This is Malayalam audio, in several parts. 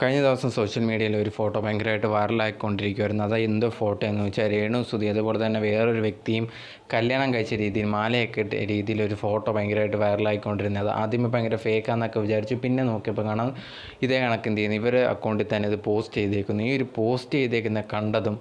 കഴിഞ്ഞ ദിവസം സോഷ്യൽ മീഡിയയിൽ ഒരു ഫോട്ടോ ഭയങ്കരമായിട്ട് വൈറലായിക്കൊണ്ടിരിക്കുമായിരുന്നു അത് എന്തോ ഫോട്ടോ എന്ന് വെച്ചാൽ രേണു സുധി അതുപോലെ തന്നെ വേറൊരു വ്യക്തിയും കല്യാണം കഴിച്ച രീതിയിൽ മാലയൊക്കെ ഇട്ട രീതിയിൽ ഒരു ഫോട്ടോ ഭയങ്കരമായിട്ട് വൈറലായിക്കൊണ്ടിരുന്നത് ആദ്യമേ ഭയങ്കര ഫേക്കാന്നൊക്കെ വിചാരിച്ചു. പിന്നെ നോക്കിയപ്പോൾ കാണാം ഇതേ കണക്ക് എന്ത് ചെയ്യുന്നു ഇവർ അക്കൗണ്ടിൽ തന്നെ ഇത് പോസ്റ്റ് ചെയ്തേക്കുന്നു. ഈ ഒരു പോസ്റ്റ് ചെയ്തേക്കുന്ന കണ്ടതും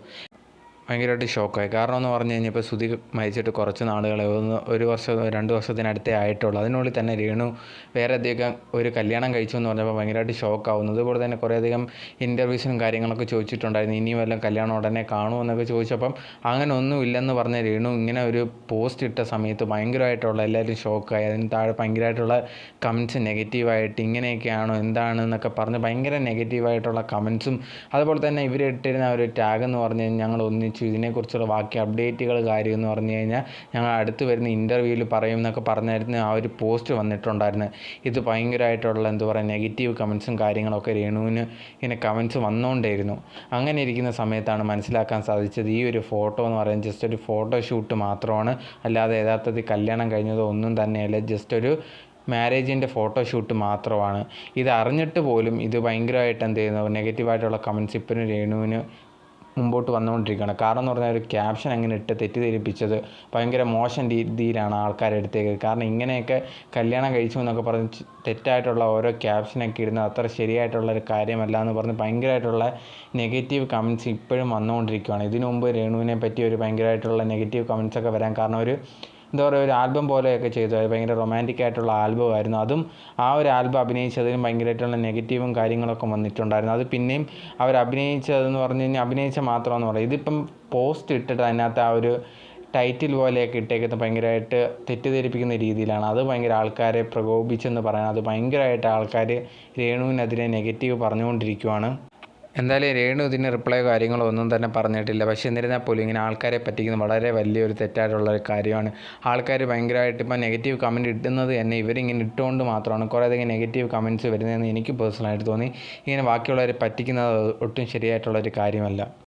ഭയങ്കരമായിട്ട് ഷോക്കായി. കാരണം എന്ന് പറഞ്ഞു കഴിഞ്ഞപ്പോൾ സുധി മരിച്ചിട്ട് കുറച്ച് നാളുകളെ ഒന്ന് ഒരു വർഷം രണ്ട് വർഷത്തിനടുത്തേ ആയിട്ടുള്ളൂ. അതിനുള്ളിൽ തന്നെ രേണു വേറെ അധികം ഒരു കല്യാണം കഴിച്ചു എന്ന് പറഞ്ഞപ്പോൾ ഭയങ്കരമായിട്ട് ഷോക്കാവുന്നു. അതുപോലെ തന്നെ കുറേയധികം ഇന്റർവ്യൂസിനും കാര്യങ്ങളൊക്കെ ചോദിച്ചിട്ടുണ്ടായിരുന്നു. ഇനിയും വല്ലതും കല്യാണം ഉടനെ കാണുമോ എന്നൊക്കെ ചോദിച്ചപ്പം അങ്ങനെ ഒന്നും ഇല്ലെന്ന് പറഞ്ഞ രേണു ഇങ്ങനെ ഒരു പോസ്റ്റ് ഇട്ട സമയത്ത് ഭയങ്കരമായിട്ടുള്ള എല്ലാവരും ഷോക്കായി. അതിന് താഴെ ഭയങ്കരമായിട്ടുള്ള കമൻസ് നെഗറ്റീവായിട്ട് ഇങ്ങനെയൊക്കെയാണോ എന്താണെന്നൊക്കെ പറഞ്ഞ് ഭയങ്കര നെഗറ്റീവായിട്ടുള്ള കമൻസും അതുപോലെ തന്നെ ഇവരിട്ടിരുന്ന ഒരു ടാഗ് എന്ന് പറഞ്ഞു ഞങ്ങൾ ഒന്നിച്ചു ഇതിനെക്കുറിച്ചുള്ള ബാക്കി അപ്ഡേറ്റുകൾ കാര്യം എന്ന് പറഞ്ഞു കഴിഞ്ഞാൽ ഞങ്ങൾ അടുത്ത് വരുന്ന ഇന്റർവ്യൂവിൽ പറയും എന്നൊക്കെ പറഞ്ഞായിരുന്നു. ആ ഒരു പോസ്റ്റ് വന്നിട്ടുണ്ടായിരുന്നു. ഇത് ഭയങ്കരമായിട്ടുള്ള എന്താ പറയുക നെഗറ്റീവ് കമൻസും കാര്യങ്ങളൊക്കെ രേണുവിന് ഇങ്ങനെ കമൻസ് വന്നുകൊണ്ടേയിരുന്നു അങ്ങനെ ഇരിക്കുന്ന സമയത്താണ് മനസ്സിലാക്കാൻ സാധിച്ചത് ഈ ഒരു ഫോട്ടോ എന്ന് പറയുന്നത് ജസ്റ്റ് ഒരു ഫോട്ടോ ഷൂട്ട് മാത്രമാണ്. അല്ലാതെ യഥാർത്ഥത്തിൽ കല്യാണം കഴിഞ്ഞതോ ഒന്നും തന്നെയല്ല ജസ്റ്റ് ഒരു മാരേജിന്റെ ഫോട്ടോഷൂട്ട് മാത്രമാണ്. ഇത് അറിഞ്ഞിട്ട് പോലും ഇത് ഭയങ്കരമായിട്ട് എന്ത് ചെയ്യുന്നു നെഗറ്റീവായിട്ടുള്ള കമൻസ് ഇപ്പോഴും രേണുവിന് മുമ്പോട്ട് വന്നുകൊണ്ടിരിക്കുകയാണ്. കാരണം എന്ന് പറഞ്ഞാൽ ഒരു ക്യാപ്ഷൻ അങ്ങനെ ഇട്ട് തെറ്റിദ്ധരിപ്പിച്ചത് ഭയങ്കര മോശം രീതിയിലാണ് ആൾക്കാർ എടുത്തേക്ക് കാരണം ഇങ്ങനെയൊക്കെ കല്യാണം കഴിച്ചു എന്നൊക്കെ പറഞ്ഞ് തെറ്റായിട്ടുള്ള ഓരോ ക്യാപ്ഷനൊക്കെ ഇടുന്നത് അത്ര ശരിയായിട്ടുള്ള ഒരു കാര്യമല്ല എന്ന് പറഞ്ഞ് ഭയങ്കരമായിട്ടുള്ള നെഗറ്റീവ് കമൻസ് ഇപ്പോഴും വന്നുകൊണ്ടിരിക്കുകയാണ്. ഇതിനു മുമ്പ് രേണുവിനെ പറ്റി ഒരു ഭയങ്കരമായിട്ടുള്ള നെഗറ്റീവ് കമൻസൊക്കെ വരാൻ കാരണം ഒരു എന്താ പറയുക ഒരു ആൽബം പോലെയൊക്കെ ചെയ്തു. ഭയങ്കര റൊമാന്റിക് ആയിട്ടുള്ള ആൽബം ആയിരുന്നു. അതും ആ ഒരു ആൽബം അഭിനയിച്ചതിനും ഭയങ്കരമായിട്ടുള്ള നെഗറ്റീവും കാര്യങ്ങളൊക്കെ വന്നിട്ടുണ്ടായിരുന്നു. അത് പിന്നെയും അവർ അഭിനയിച്ചതെന്ന് പറഞ്ഞു കഴിഞ്ഞാൽ അഭിനയിച്ച മാത്രമെന്ന് പറയും. ഇതിപ്പം പോസ്റ്റ് ഇട്ടിട്ട് അതിനകത്ത് ആ ഒരു ടൈറ്റിൽ പോലെയൊക്കെ ഇട്ടേക്കുന്നത് ഭയങ്കരമായിട്ട് തെറ്റിദ്ധരിപ്പിക്കുന്ന രീതിയിലാണ്. അത് ഭയങ്കര ആൾക്കാരെ പ്രകോപിച്ചെന്ന് പറയാൻ അത് ഭയങ്കരമായിട്ട് ആൾക്കാർ രേണുവിനെതിരെ നെഗറ്റീവ് പറഞ്ഞുകൊണ്ടിരിക്കുവാണ്. എന്തായാലും രേണു ഇതിന് റിപ്ലൈ കാര്യങ്ങളോ ഒന്നും തന്നെ പറഞ്ഞിട്ടില്ല. പക്ഷേ എന്നിരുന്നാൽ പോലും ഇങ്ങനെ ആൾക്കാരെ പറ്റിക്കുന്നത് വളരെ വലിയൊരു തെറ്റായിട്ടുള്ള ഒരു കാര്യമാണ്. ആൾക്കാർ ഭയങ്കരമായിട്ട് ഇപ്പോൾ നെഗറ്റീവ് കമന്റ് ഇടുന്നത് തന്നെ ഇവരിങ്ങനെ ഇട്ടുകൊണ്ട് മാത്രമാണ്. കുറേ അധികം നെഗറ്റീവ് കമന്റ്സ് വരുന്നതെന്ന് എനിക്ക് പേഴ്സണലായിട്ട് തോന്നി. ഇങ്ങനെ ബാക്കിയുള്ളവരെ പറ്റിക്കുന്നത് ഒട്ടും ശരിയായിട്ടുള്ളൊരു കാര്യമല്ല.